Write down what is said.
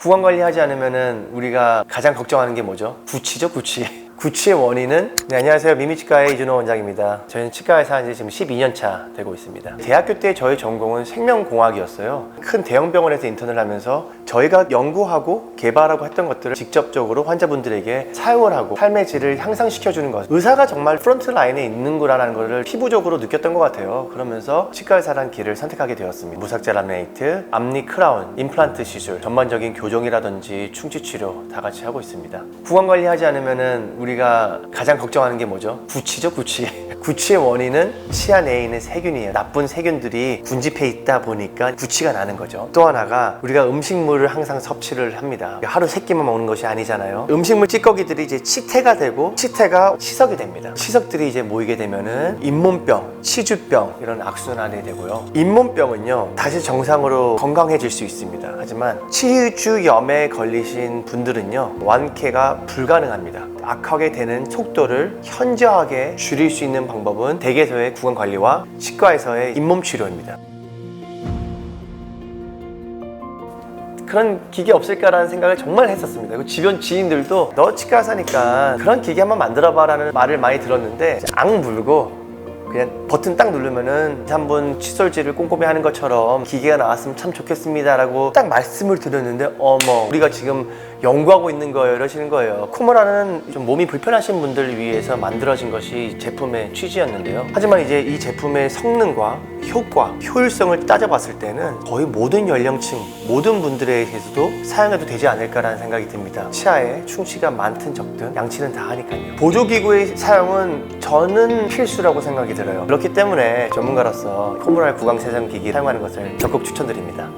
구강 관리하지 않으면은 우리가 가장 걱정하는 게 뭐죠? 구취죠, 구취. 구취의 원인은 네, 안녕하세요. 미미치과의 이준호 원장입니다. 저희는 치과에서 한지 지금 12년 차 되고 있습니다. 대학교 때 저희 전공은 생명공학이었어요. 큰 대형 병원에서 인턴을 하면서 저희가 연구하고 개발하고 했던 것들을 직접적으로 환자분들에게 사용을 하고 삶의 질을 향상시켜주는 것. 의사가 정말 프론트 라인에 있는구나라는 것을 피부적으로 느꼈던 것 같아요. 그러면서 치과 의사라는 길을 선택하게 되었습니다. 무삭제 라미네이트, 앞니 크라운, 임플란트 시술, 전반적인 교정이라든지 충치 치료 다 같이 하고 있습니다. 구강 관리하지 않으면은 우리가 가장 걱정하는 게 뭐죠? 구취죠, 구취. 구취의 원인은 치아 내에 있는 세균이에요. 나쁜 세균들이 군집해 있다 보니까 구취가 나는 거죠. 또 하나가 우리가 음식물 을 항상 섭취를 합니다. 하루 세 끼만 먹는 것이 아니잖아요. 음식물 찌꺼기들이 이제 치태가 되고 치태가 치석이 됩니다. 치석들이 이제 모이게 되면은 잇몸병, 치주병 이런 악순환이 되고요. 잇몸병은요 다시 정상으로 건강해질 수 있습니다. 하지만 치주염에 걸리신 분들은요 완쾌가 불가능합니다. 악하게 되는 속도를 현저하게 줄일 수 있는 방법은 댁에서의 구강 관리와 치과에서의 잇몸 치료입니다. 그런 기계 없을까라는 생각을 정말 했었습니다. 그리고 주변 지인들도 너 치과 사니까 그런 기계 한번 만들어봐라는 말을 많이 들었는데 악 물고 그냥 버튼 딱 누르면은 한번 칫솔질을 꼼꼼히 하는 것처럼 기계가 나왔으면 참 좋겠습니다라고 딱 말씀을 드렸는데 어머 우리가 지금 연구하고 있는 거예요 이러시는 거예요 코모라는 좀 몸이 불편하신 분들을 위해서 만들어진 것이 제품의 취지였는데요 하지만 이제 이 제품의 성능과 효과, 효율성을 따져봤을 때는 거의 모든 연령층, 모든 분들에게서도 사용해도 되지 않을까라는 생각이 듭니다. 치아에 충치가 많든 적든 양치는 다 하니까요. 보조기구의 사용은 저는 필수라고 생각이 들어요. 그렇기 때문에 전문가로서 코모랄 구강 세정기기 사용하는 것을 적극 추천드립니다.